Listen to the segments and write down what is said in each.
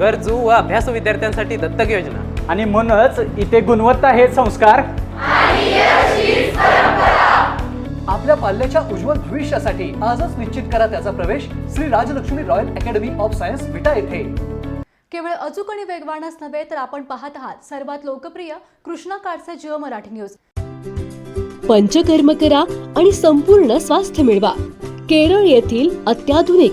गरजू व अभ्यासू विद्यार्थ्यांसाठी दत्तक योजना. आणि म्हणूनच इथे गुणवत्ता हे संस्कार. आपल्या पाल्याच्या उज्ज्वल भविष्यासाठी आजच निश्चित करा त्याचा प्रवेश Shri Rajlakshmi royal academy of science Vita येथे. केवळ अचूक आणि वेगवानच नव्हे तर आपण पाहत आहात सर्वात लोकप्रिय कृष्णा काळचे जिओ मराठी न्यूज. पंचकर्म करा आणि संपूर्ण स्वास्थ्य मिळवा. केरळ येथील अत्याधुनिक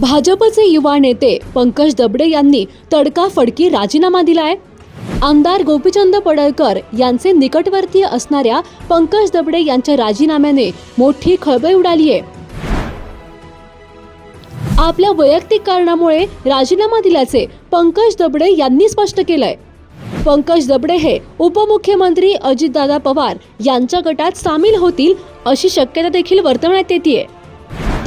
भाजपचे युवा नेते पंकज दबडे यांनी तडकाफडकी राजीनामा दिलाय. आमदार गोपीचंद पडळकर यांचे निकटवर्तीय असणाऱ्या पंकज दबडे यांच्या राजीनाम्याने मोठी खळबळ उडालीय. आपल्या वैयक्तिक कारणामुळे राजीनामा दिल्याचे पंकज दबडे यांनी स्पष्ट केलंय. पंकज दबडे हे उपमुख्यमंत्री अजितदादा पवार यांच्या गटात सामील होतील अशी शक्यता देखील वर्तवण्यात येते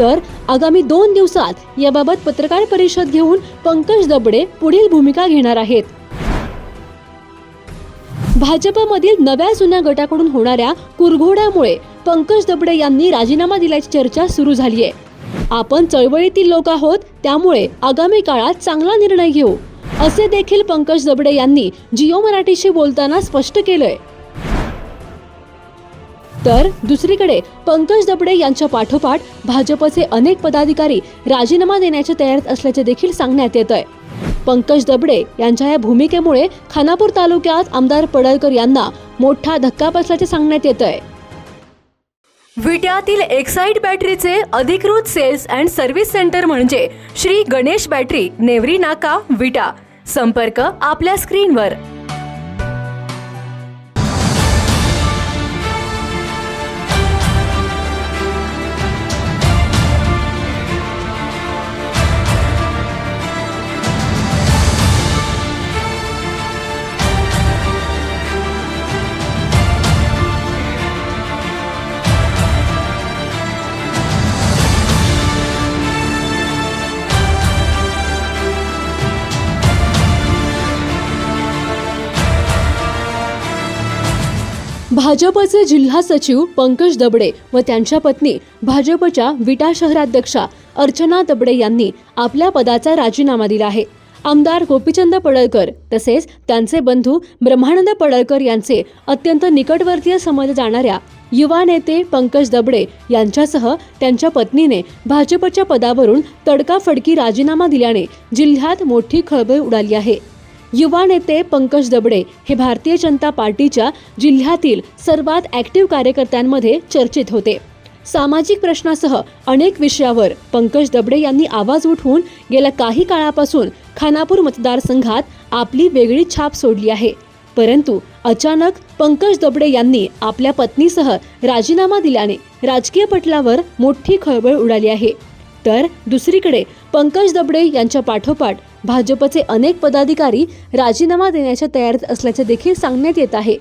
तर आगामी दोन दिवसात याबाबत पत्रकार परिषद घेऊन पंकज दबडे पुढील भूमिका घेणार आहेत. भाजपमधील नव्या जुन्या गटाकडून होणाऱ्या कुरघोड्यामुळे पंकज दबडे यांनी राजीनामा दिल्याची चर्चा सुरू झाली आहे आपण चळवळीतील लोक आहोत त्यामुळे आगामी काळात चांगला निर्णय घेऊ असे देखील पंकज दबडे यांनी जिओ मराठीशी बोलताना स्पष्ट केलंय. तर दुसरीकडे पंकज दबडे यांच्या पाठोपाठ भाजपचे अनेक पदाधिकारी राजीनामा देण्याच्या तयारीत असल्याचे देखील सांगण्यात येत आहे. पंकज दबडे यांच्या या भूमिकेमुळे खानापूर तालुक्यात आमदार पडळकर यांना मोठा धक्का बसल्याचे सांगण्यात येत आहे. विट्यातील एक्साईट बॅटरीचे अधिकृत सेल्स अँड सर्व्हिस सेंटर म्हणजे श्री गणेश बॅटरी नेवरी नाका विटा. संपर्क आपल्या स्क्रीनवर. भाजपचे जिल्हा सचिव पंकज दबडे व त्यांच्या पत्नी भाजपच्या विटा शहराध्यक्षा अर्चना दबडे यांनी आपल्या पदाचा राजीनामा दिला आहे. आमदार गोपीचंद पडळकर तसेच त्यांचे बंधू ब्रह्मानंद पडळकर यांचे अत्यंत निकटवर्तीय समजले जाणाऱ्या युवा नेते पंकज दबडे यांच्यासह त्यांच्या पत्नीने भाजपच्या पदावरून तडकाफडकी राजीनामा दिल्याने जिल्ह्यात मोठी खळबळ उडाली आहे. युवा नेते पंकज दबडे हे भारतीय जनता पार्टीच्या जिल्ह्यातील सर्वात ॲक्टिव्ह कार्यकर्त्यांमध्ये चर्चेत होते. सामाजिक प्रश्नासह अनेक विषयावर पंकज दबडे यांनी आवाज उठवून गेल्या काही काळापासून खानापूर मतदारसंघात आपली वेगळी छाप सोडली आहे. परंतु अचानक पंकज दबडे यांनी आपल्या पत्नीसह राजीनामा दिल्याने राजकीय पटलावर मोठी खळबळ उडाली आहे. तर दुसरीकडे पंकज दबडे यांच्या पाठोपाठ भाजपचे अनेक पदाधिकारी राजीनामा देण्याच्या तयारीत असल्याचे देखील सांगण्यात येत आहे.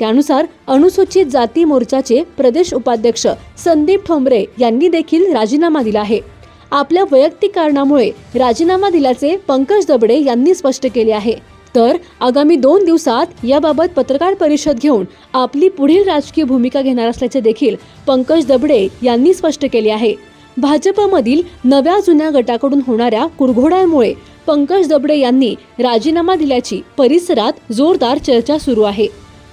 त्यानुसार अनुसूचित जाती मोर्चाचे प्रदेश उपाध्यक्ष संदीप ठोंबरे यांनी देखील राजीनामा दिला आहे. आपल्या वैयक्तिक कारणामुळे राजीनामा दिल्याचे पंकज दबडे यांनी स्पष्ट केले आहे. तर आगामी दोन दिवसात याबाबत पत्रकार परिषद घेऊन आपली पुढील राजकीय भूमिका घेणार असल्याचे देखील पंकज दबडे यांनी स्पष्ट केले आहे. भाजपमधील नव्या जुन्या गटाकडून होणाऱ्या कुरघोड्यांमुळे पंकज दबडे यांनी राजीनामा दिल्याची परिसरात जोरदार चर्चा सुरू आहे.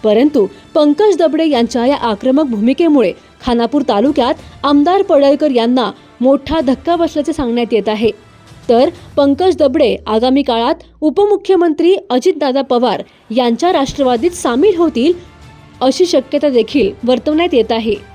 परंतु पंकज दबडे यांच्या या आक्रमक भूमिकेमुळे खानापूर तालुक्यात आमदार पडळकर यांना मोठा धक्का बसल्याचे सांगण्यात येत आहे. तर पंकज दबडे आगामी काळात उपमुख्यमंत्री अजितदादा पवार यांच्या राष्ट्रवादीत सामील होतील अशी शक्यता देखील वर्तवण्यात येत आहे.